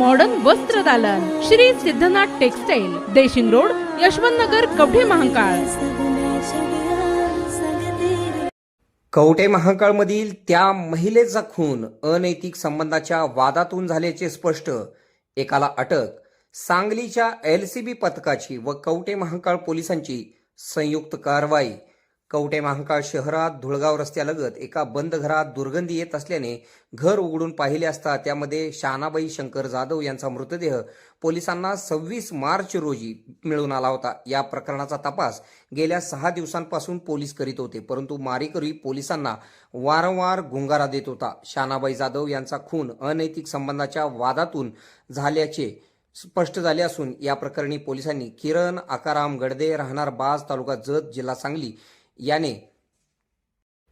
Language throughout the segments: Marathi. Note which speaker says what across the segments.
Speaker 1: मॉडर्न वस्त्र दालन. Shri Siddhanath textile Deshing road Yashwant Nagar Kavathe Mahakal.
Speaker 2: Kavathe Mahakal मधील त्या महिलेचा खून अनैतिक संबंधाच्या वादातून झाल्याचे स्पष्ट. एकाला अटक सांगलीच्या एलसीबी पथकाची व कवटे महाकाळ पोलिसांची संयुक्त कारवाई. कवटे महांकाळ शहरात धुळगाव रस्त्यालगत एका बंद घरात दुर्गंधी येत असल्याने घर उघडून पाहिले असता त्यामध्ये शानाबाई शंकर जाधव यांचा मृतदेह पोलिसांना सव्वीस मार्च रोजी मिळून आला होता. या प्रकरणाचा तपास गेल्या सहा दिवसांपासून पोलीस करीत होते परंतु मारेकरी पोलिसांना वारंवार गुंगारा देत होता. शानाबाई जाधव यांचा खून अनैतिक संबंधाच्या वादातून झाल्याचे स्पष्ट झाले असून या प्रकरणी पोलिसांनी किरण आकाराम गडदे राहणार बाज तालुका जत जिल्हा सांगली याने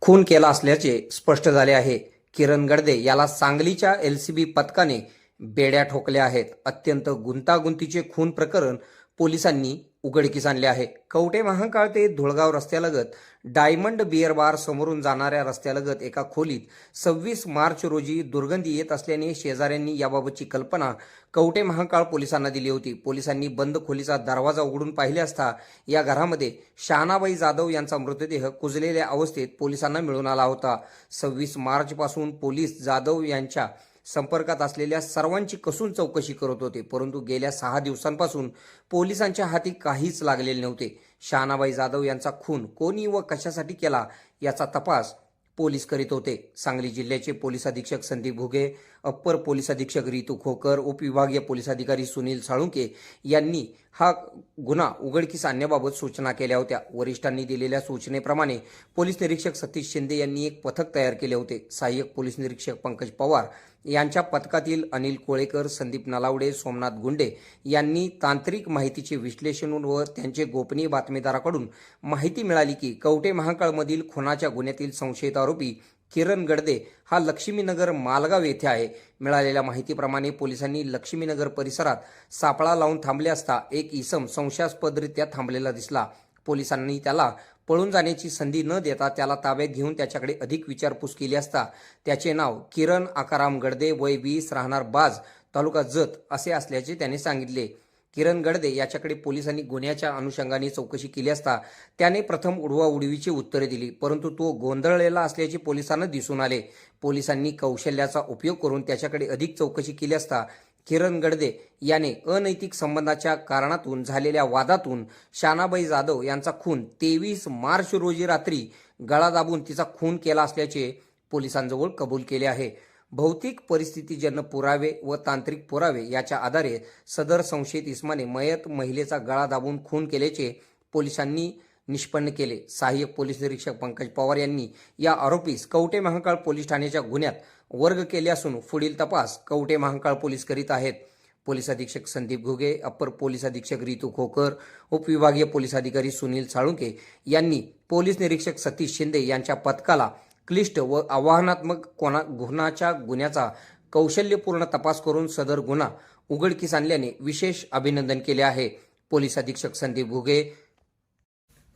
Speaker 2: खून केला असल्याचे स्पष्ट झाले आहे. किरण गडदे याला सांगलीच्या एलसीबी पथकाने बेड्या ठोकल्या आहेत. अत्यंत गुंतागुंतीचे खून प्रकरण पोलिसांनी उघडकीस आणले आहे. कवटे महाकाळ ते धुळगाव रस्त्यालगत डायमंड बिअर बार समोरून जाणाऱ्या रस्त्यालगत एका खोलीत सव्वीस मार्च रोजी दुर्गंधी येत असल्याने शेजाऱ्यांनी याबाबतची कल्पना कवटे महाकाळ पोलिसांना दिली होती. पोलिसांनी बंद खोलीचा दरवाजा उघडून पाहिले असता या घरामध्ये शहानाबाई जाधव यांचा मृतदेह कुजलेल्या अवस्थेत पोलिसांना मिळून आला होता. सव्वीस मार्चपासून पोलीस जाधव यांच्या संपर्कात असलेल्या सर्वांची कसून चौकशी करत होते परंतु गेल्या सहा दिवसांपासून पोलिसांच्या हाती काहीच लागलेले नव्हते. शहानाबाई जाधव यांचा खून कोणी व कशासाठी केला याचा तपास पोलीस करीत होते. सांगली जिल्ह्याचे पोलीस अधीक्षक संदीप घुगे अप्पर पोलीस अधीक्षक रितू खोकर उपविभागीय पोलीस अधिकारी सुनील साळुंके यांनी हा गुन्हा उघडकीस आणण्याबाबत सूचना केल्या होत्या. वरिष्ठांनी दिलेल्या सूचनेप्रमाणे पोलीस निरीक्षक सतीश शिंदे यांनी एक पथक तयार केले होते. सहाय्यक पोलीस निरीक्षक पंकज पवार यांच्या पथकातील अनिल कोळेकर संदीप नलावडे सोमनाथ गुंडे यांनी तांत्रिक माहितीचे विश्लेषण व त्यांचे गोपनीय बातमीदाराकडून माहिती मिळाली की कवटे महाकाळमधील खुनाच्या गुन्ह्यातील संशयित आरोपी किरण गडदे हा लक्ष्मीनगर मालगाव येथे आहे. मिळालेल्या माहितीप्रमाणे पोलिसांनी लक्ष्मीनगर परिसरात सापळा लावून थांबले असता एक इसम संशयास्पदरित्या थांबलेला दिसला. पोलिसांनी त्याला पळून जाण्याची संधी न देता त्याला ताब्यात घेऊन त्याच्याकडे अधिक विचारपूस केली असता त्याचे नाव किरण आकाराम गडदे वय वीस राहणार बाज तालुका जत असे असल्याचे त्याने सांगितले. किरण गडदे याच्याकडे पोलिसांनी गुन्ह्याच्या अनुषंगाने चौकशी केली असता त्याने प्रथम उडवा उडवीची उत्तरे दिली परंतु तो गोंधळलेला असल्याचे पोलिसांना दिसून आले. पोलिसांनी कौशल्याचा उपयोग करून त्याच्याकडे अधिक चौकशी केली असता किरण गडदे याने अनैतिक संबंधाच्या कारणातून झालेल्या वादातून शानाबाई जाधव यांचा खून तेवीस मार्च रोजी रात्री गळा दाबून तिचा खून केला असल्याचे पोलिसांजवळ कबूल केले आहे. भौतिक परिस्थितीजन्य पुरावे व तांत्रिक पुरावे याच्या आधारे सदर संशयित इस्माने मयत महिलेचा गळा दाबून खून केल्याचे पोलिसांनी निष्पन्न केले. सहाय्यक पोलीस निरीक्षक पंकज पवार यांनी या आरोपीस कवटे महाकाळ पोलीस ठाण्याच्या गुन्ह्यात वर्ग केले असून पुढील तपास कवटे महाकाळ पोलीस करीत आहेत. पोलीस अधीक्षक संदीप घुगे अप्पर पोलीस अधीक्षक रितू खोकर उपविभागीय पोलीस अधिकारी सुनील साळुंके यांनी पोलीस निरीक्षक सतीश शिंदे यांच्या पथकाला क्लिष्ट व आव्हानात्मक कोणा गुन्ह्याच्या गुन्ह्याचा कौशल्यपूर्ण तपास करून सदर गुन्हा उघडकीस आणल्याने विशेष अभिनंदन केले आहे. पोलीस अधीक्षक संदीप घुगे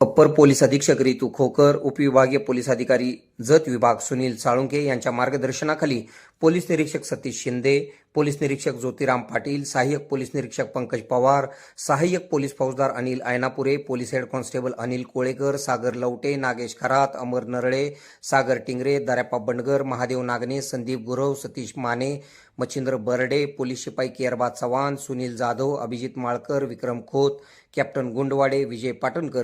Speaker 2: अप्पर पोलीस अधीक्षक रितू खोकर उपविभागीय पोलीस अधिकारी जत विभाग सुनील साळुंके यांच्या मार्गदर्शनाखाली पोलीस निरीक्षक सतीश शिंदे पोलीस निरीक्षक ज्योतिराम पाटील सहाय्यक पोलीस निरीक्षक पंकज पवार सहाय्यक पोलीस फौजदार Anil Aynapure police head constable Anil Kolekar Sagar Lavate Nagesh Kharat Amar Narale Sagar Tingre Daryappa Bandgar Mahadev Nagne Sandeep Gurav Satish Mane Machhindra Barde police शिपाई केअरबा चव्हाण सुनील जाधव अभिजित माळकर विक्रम खोत कॅप्टन गुंडवाडे विजय पाटणकर